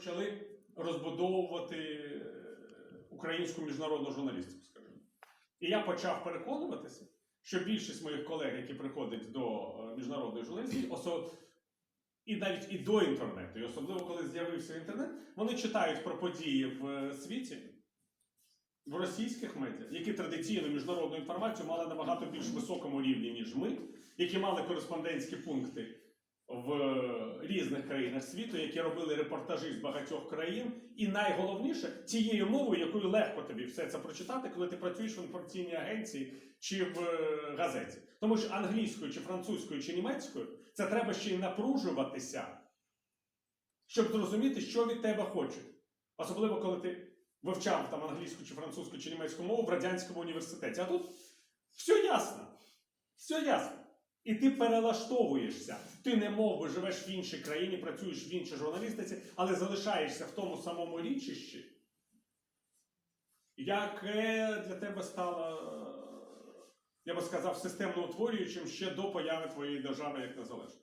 почали розбудовувати е, українську міжнародну журналістику, скажімо. І я почав переконуватися, що більшість моїх колег, які приходять до е, міжнародної журналістики, осо... і навіть і до інтернету, і особливо коли з'явився інтернет, вони читають про події в е, світі, в російських медіа, які традиційно міжнародну інформацію мали на багато більш високому рівні, ніж ми, які мали кореспондентські пункти в різних країнах світу, які робили репортажі з багатьох країн, і найголовніше тією мовою, якою легко тобі все це прочитати, коли ти працюєш в інформаційній агенції чи в е, газеті. Тому що англійською, чи французькою, чи німецькою це треба ще й напружуватися, щоб зрозуміти, що від тебе хочуть. Особливо, коли ти вивчав там англійську, чи французьку, чи німецьку мову в радянському університеті. А тут все ясно. Все ясно. І ти перелаштовуєшся. Ти не мов би живеш в іншій країні, працюєш в іншій журналістиці, але залишаєшся в тому самому річищі, яке для тебе стало, е, я би сказав, системно утворюючим ще до появи твоєї держави як незалежності.